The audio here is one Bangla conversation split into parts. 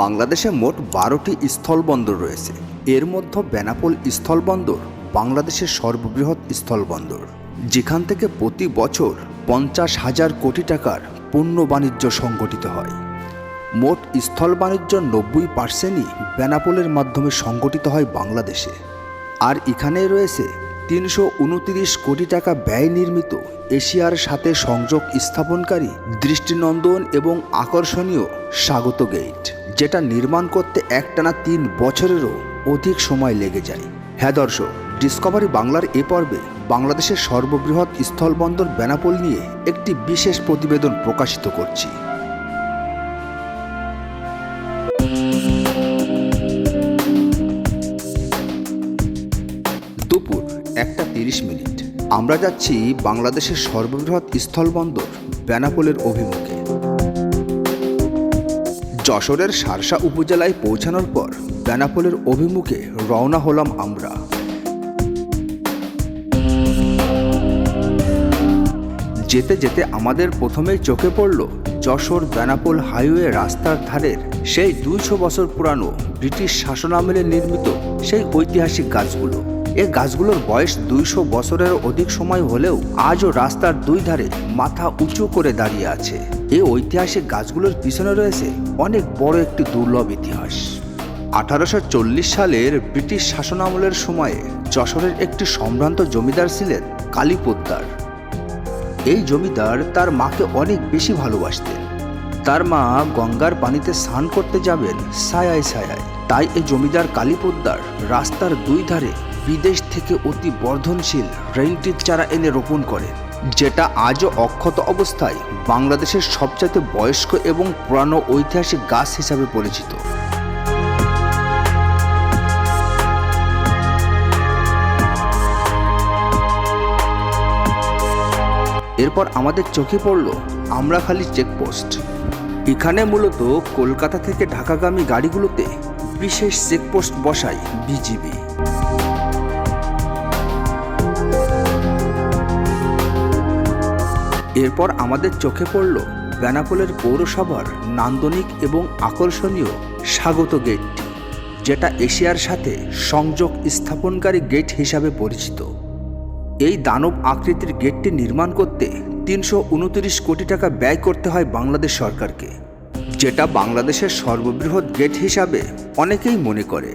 বাংলাদেশে মোট বারোটি স্থলবন্দর রয়েছে। এর মধ্যে বেনাপোল স্থলবন্দর, বাংলাদেশের সর্ববৃহৎ স্থলবন্দর। যেখান থেকে প্রতি বছর পঞ্চাশ হাজার কোটি টাকার পণ্য বাণিজ্য সংগঠিত হয়। মোট স্থল বাণিজ্য নব্বই পার্সেন্টই বেনাপোলের মাধ্যমে সংগঠিত হয় বাংলাদেশে। আর এখানে রয়েছে তিনশো উনতিরিশ কোটি টাকা ব্যয় নির্মিত এশিয়ার সাথে সংযোগ স্থাপনকারী দৃষ্টিনন্দন এবং আকর্ষণীয় স্বাগত গেট। যেটা নির্মাণ করতে একটানা তিন বছরেরও অধিক সময় লেগে যায়। হ্যাঁ দর্শক ডিসকভারি বাংলার এ পর্বে বাংলাদেশের সর্ববৃহৎ স্থলবন্দর বেনাপোল নিয়ে একটি বিশেষ প্রতিবেদন প্রকাশিত করছি। দুপুর একটা তিরিশ মিনিট। আমরা যাচ্ছি বাংলাদেশের সর্ববৃহৎ স্থলবন্দর বেনাপোলের অভিমুখে। যশোরের সারসা উপজেলায় পৌঁছানোর পর বেনাপোলের অভিমুখে রওনা হলাম আমরা। যেতে যেতে আমাদের প্রথমেই চোখে পড়ল যশোর বেনাপোল হাইওয়ে রাস্তার ধারের সেই দুইশো বছর পুরানো ব্রিটিশ শাসনামলে নির্মিত সেই ঐতিহাসিক গাছগুলো। এ গাছগুলোর বয়স দুইশো বছরের অধিক সময় হলেও আজও রাস্তার দুই ধারে মাথা উঁচু করে দাঁড়িয়ে আছে। এই ঐতিহাসিক গাছগুলোর পিছনে রয়েছে অনেক বড় একটি দুর্লভ ইতিহাস। আঠারোশো চল্লিশ সালের ব্রিটিশ শাসনামলের সময়ে যশোরের একটি সম্ভ্রান্ত জমিদার ছিলেন কালী পোদ্দার এই জমিদার তার মাকে অনেক বেশি ভালোবাসতেন। তার মা গঙ্গার পানিতে স্নান করতে যাবেন ছায়ায় ছায়ায় তাই এই জমিদার কালীপোদ্দার রাস্তার দুই ধারে বিদেশ থেকে অতি বর্ধনশীল রেইনটির চারা এনে রোপণ করেন যেটা আজও অক্ষত অবস্থায় বাংলাদেশের সবচাইতে বয়স্ক এবং পুরানো ঐতিহাসিক গাছ হিসাবে পরিচিত। এরপর আমাদের চোখে পড়ল আমরাখালি চেকপোস্ট এখানে মূলত কলকাতা থেকে ঢাকাগামী গাড়িগুলোতে বিশেষ চেকপোস্ট বসায় বিজিবি। এরপর আমাদের চোখে পড়ল বেনাপোলের পৌরসভার নান্দনিক এবং আকর্ষণীয় স্বাগত গেটটি, যেটা এশিয়ার সাথে সংযোগ স্থাপনকারী গেট হিসাবে পরিচিত। এই দানব আকৃতির গেটটি নির্মাণ করতে তিনশো উনত্রিশ কোটি টাকা ব্যয় করতে হয় বাংলাদেশ সরকারকে, যেটা বাংলাদেশের সর্ববৃহৎ গেট হিসাবে অনেকেই মনে করে।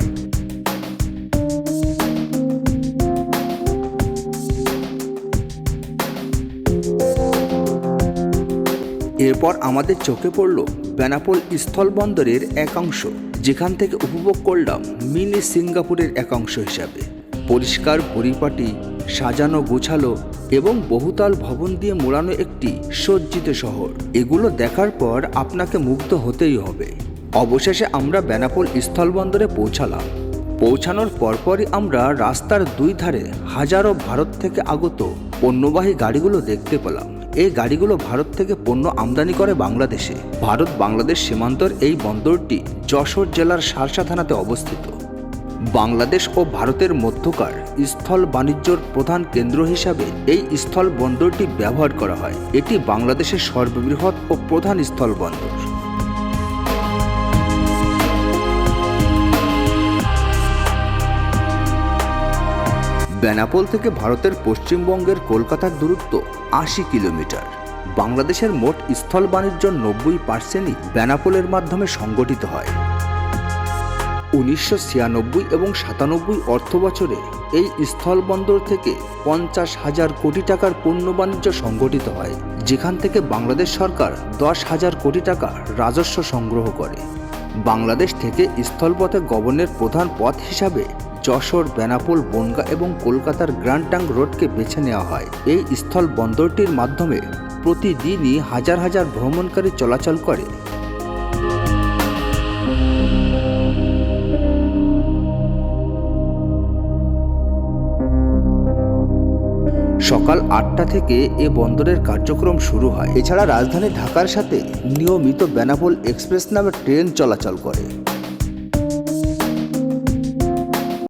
এরপর আমাদের চোখে পড়ল বেনাপোল স্থলবন্দরের একাংশ যেখান থেকে উপভোগ করলাম মিনি সিঙ্গাপুরের একাংশ হিসাবে। পরিষ্কার পরিপাটি, সাজানো গোছালো এবং বহুতল ভবন দিয়ে মোড়ানো একটি সজ্জিত শহর। এগুলো দেখার পর আপনাকে মুগ্ধ হতেই হবে। অবশেষে আমরা বেনাপোল স্থলবন্দরে পৌঁছালাম। পৌঁছানোর পরপরই আমরা রাস্তার দুই ধারে হাজারো ভারত থেকে আগত পণ্যবাহী গাড়িগুলো দেখতে পেলাম। এই গাড়িগুলো ভারত থেকে পণ্য আমদানি করে বাংলাদেশে। ভারত বাংলাদেশ সীমান্তর এই বন্দরটি যশোর জেলার সারসা থানাতে অবস্থিত। বাংলাদেশ ও ভারতের মধ্যকার স্থল বাণিজ্যর প্রধান কেন্দ্র হিসাবে এই স্থল বন্দরটি ব্যবহার করা হয়। এটি বাংলাদেশের সর্ববৃহৎ ও প্রধান স্থল বন্দর। বেনাপোল থেকে ভারতের পশ্চিমবঙ্গের কলকাতার দূরত্ব আশি কিলোমিটার। বাংলাদেশের মোট স্থল বাণিজ্য নব্বই পার্সেন্টই বেনাপোলের মাধ্যমে সংগঠিত হয়। উনিশশো ছিয়ানব্বই এবং সাতানব্বই অর্থ বছরে এই স্থলবন্দর থেকে পঞ্চাশ হাজার কোটি টাকার পণ্য বাণিজ্য সংগঠিত হয়, যেখান থেকে বাংলাদেশ সরকার দশ হাজার কোটি টাকা রাজস্ব সংগ্রহ করে। বাংলাদেশ থেকে স্থলপথে গমনের প্রধান পথ হিসাবে যশোর, বেনাপোল, বনগা এবং কলকাতার গ্র্যান্ড ট্যাঙ্ক রোডকে বেছে নেওয়া হয়। এই স্থল বন্দরটির মাধ্যমে প্রতিদিনই হাজার হাজার ভ্রমণকারী চলাচল করে। সকাল আটটা থেকে এ বন্দরের কার্যক্রম শুরু হয়। এছাড়া রাজধানী ঢাকার সাথে নিয়মিত বেনাপোল এক্সপ্রেস নামে ট্রেন চলাচল করে।